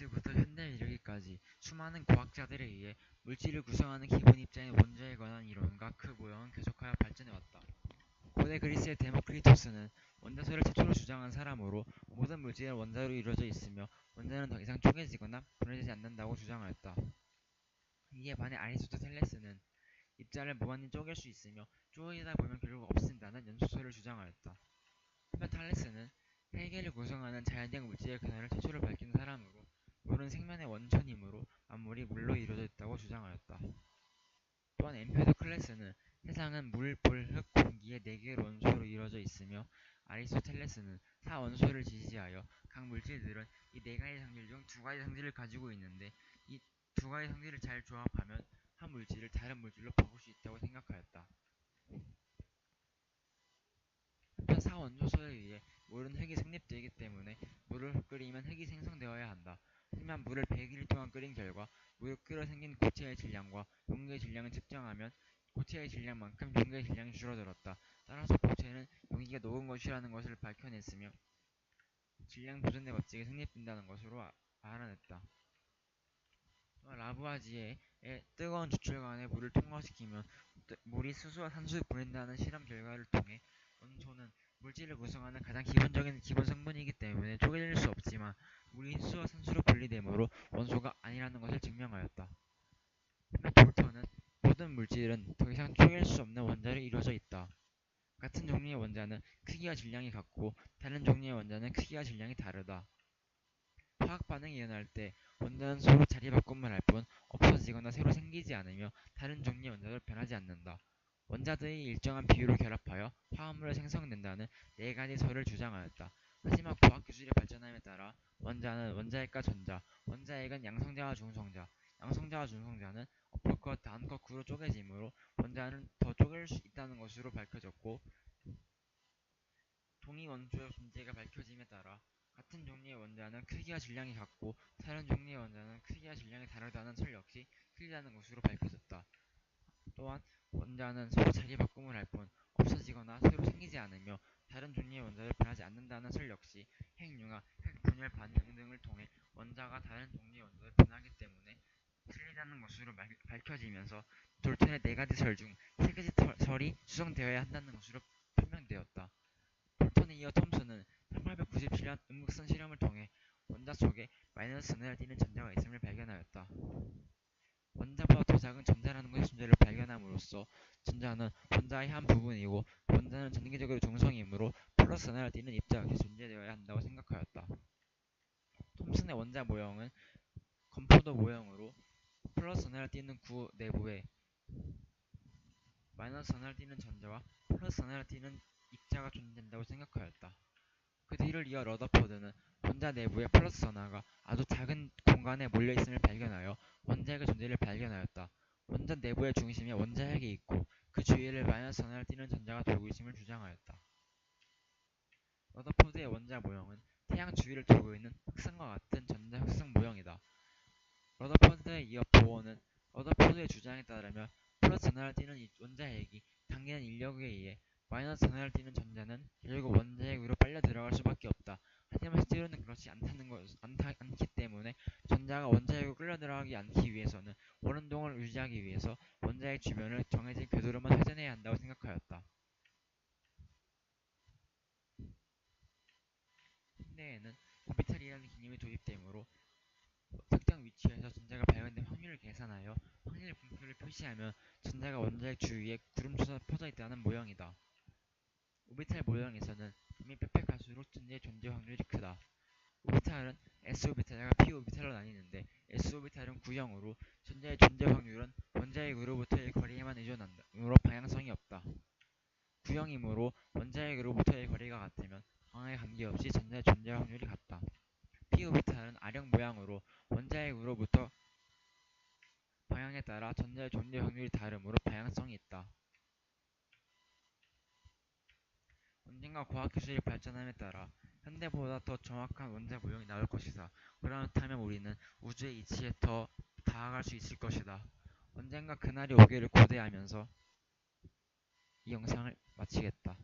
그리스부터 현대에 이르기까지 수많은 과학자들에 의해 물질을 구성하는 기본 입자인 원자에 관한 이론과 그 모형은 계속하여 발전해왔다. 고대 그리스의 데모크리토스는 원자설을 최초로 주장한 사람으로 모든 물질은 원자로 이루어져 있으며 원자는 더 이상 쪼개지거나 분해되지 않는다고 주장하였다. 이에 반해 아리스토텔레스는 입자를 무한히 쪼갤 수 있으며 쪼개다 보면 결국 없어진다는 연속설을 주장하였다. 한편 탈레스는 세계를 구성하는 자연적 물질의 근원을 최초로 밝힌 사람으로 물은 생명의 원천이므로 만물이 물로 이루어져 있다고 주장하였다. 또한 엠페도클레스는 세상은 물, 불, 흙, 공기의 네 개의 원소로 이루어져 있으며 아리스토텔레스는 사원소를 지지하여 각 물질들은 이네 가지 성질 중두 가지 성질을 가지고 있는데 이두 가지 성질을 잘 조합하면 한 물질을 다른 물질로 바꿀 수 있다고 생각하였다. 한편 사원소설에 의해 물은 흙이 성립되기 때문에 물을 끓이면 흙이 생성되어야 한다. 하지만 물을 100일 동안 끓인 결과 물을 끓여 생긴 고체의 질량과 용기의 질량을 측정하면 고체의 질량만큼 용기의 질량이 줄어들었다. 따라서 고체는 용기가 녹은 것이라는 것을 밝혀냈으며 질량 보존의 법칙이 성립된다는 것으로 아, 알아냈다. 라부아지에의 뜨거운 주출관에 물을 통과시키면 물이 수소와 산소에 분해된다는 실험 결과를 통해 물질을 구성하는 가장 기본적인 기본 성분이기 때문에 쪼개질 수 없지만 물이 수소와 산소로 분리되므로 원소가 아니라는 것을 증명하였다. 볼터는 모든 물질은 더 이상 쪼갤 수 없는 원자로 이루어져 있다. 같은 종류의 원자는 크기와 질량이 같고 다른 종류의 원자는 크기와 질량이 다르다. 화학 반응이 일어날 때 원자는 서로 자리 바꿈을 할 뿐 없어지거나 새로 생기지 않으며 다른 종류의 원자로 변하지 않는다. 원자들이 일정한 비율로 결합하여 화합물을 생성된다는 네 가지 설을 주장하였다. 하지만 과학 기술이 발전함에 따라 원자는 원자핵과 전자, 원자핵은 양성자와 중성자, 양성자와 중성자는 어퍼컷, 다운컷 구로 쪼개지므로 원자는 더 쪼갤 수 있다는 것으로 밝혀졌고 동위 원소의 존재가 밝혀짐에 따라 같은 종류의 원자는 크기와 질량이 같고 다른 종류의 원자는 크기와 질량이 다르다는 설 역시 틀리다는 것으로 밝혀졌다. 또한 원자는 서로 자리 바꿈을 할 뿐 없어지거나 새로 생기지 않으며 다른 종류의 원자를 변하지 않는다는 설 역시 핵융합, 핵분열 반응 등을 통해 원자가 다른 종류의 원자로 변하기 때문에 틀리다는 것으로 밝혀지면서 돌턴의 네 가지 설 중 세 가지 설이 수정되어야 한다는 것으로 판명되었다. 돌턴에 이어 톰슨은 1897년 음극선 실험을 통해 원자 속에 마이너스 선을 띠는 전자가 있음을 발견하였다. 원자보다 더 작은 전자라는 것의 존재를 발견함으로써 전자는 원자의 한 부분이고 원자는 전기적으로 중성이므로 플러스 하나를 띠는 입자 역시 존재되어야 한다고 생각하였다. 톰슨의 원자 모형은 건포도 모형으로 플러스 하나를 띠는 구 내부에 마이너스 하나를 띠는 전자와 플러스 하나를 띠는 입자가 존재한다고 생각하였다. 그 뒤를 이어 러더퍼드는 원자 내부에 플러스 하나가 아주 작은 공간에 몰려있음을 발견하여 원자핵의 존재를 발견하였다. 원자 내부의 중심에 원자핵이 있고 그 주위를 마이너스 하나를 띠는 전자가 돌고 있음을 주장하였다. 러더포드의 원자 모형은 태양 주위를 돌고 있는 흑성과 같은 전자 흑성 모형이다. 러더포드에 이어 보어는 러더포드의 주장에 따르면 플러스 하나를 띠는 원자핵이 당기는 인력에 의해 마이너스 하나를 띠는 전자는 결국 원자핵 위로 빨려 들어갈 수밖에 없다. 하지만 실제로는 그렇지 않다는 것, 않다, 않기 때문에 전자가 원자핵으로 끌려 들어가지 않기 위해서는 원운동을 유지하기 위해서 원자핵 주변을 정해진 궤도로만 회전해야 한다고 생각하였다. 현대에는 오비탈이라는 개념이 도입되므로 특정 위치에서 전자가 발견된 확률을 계산하여 확률 분표를 표시하면 전자가 원자핵 주위에 구름처럼 퍼져 있다는 모형이다. 오비탈 모형에서는 점이 빽빽할수록 전자의 존재 확률이 크다. 오비탈은 S오비탈과 P오비탈로 나뉘는데 S오비탈은 구형으로 전자의 존재 확률은 원자핵으로부터의 거리에만 의존하므로 방향성이 없다. 구형이므로 원자핵으로부터의 거리가 같으면 방향에 관계없이 전자의 존재 확률이 같다. P오비탈은 아령 모양으로 원자핵으로부터 방향에 따라 전자의 존재 확률이 다르므로 방향성이 있다. 언젠가 과학기술이 발전함에 따라 현대보다 더 정확한 원자 모형이 나올 것이다. 그렇다면 우리는 우주의 이치에 더 다가갈 수 있을 것이다. 언젠가 그날이 오기를 고대하면서 이 영상을 마치겠다.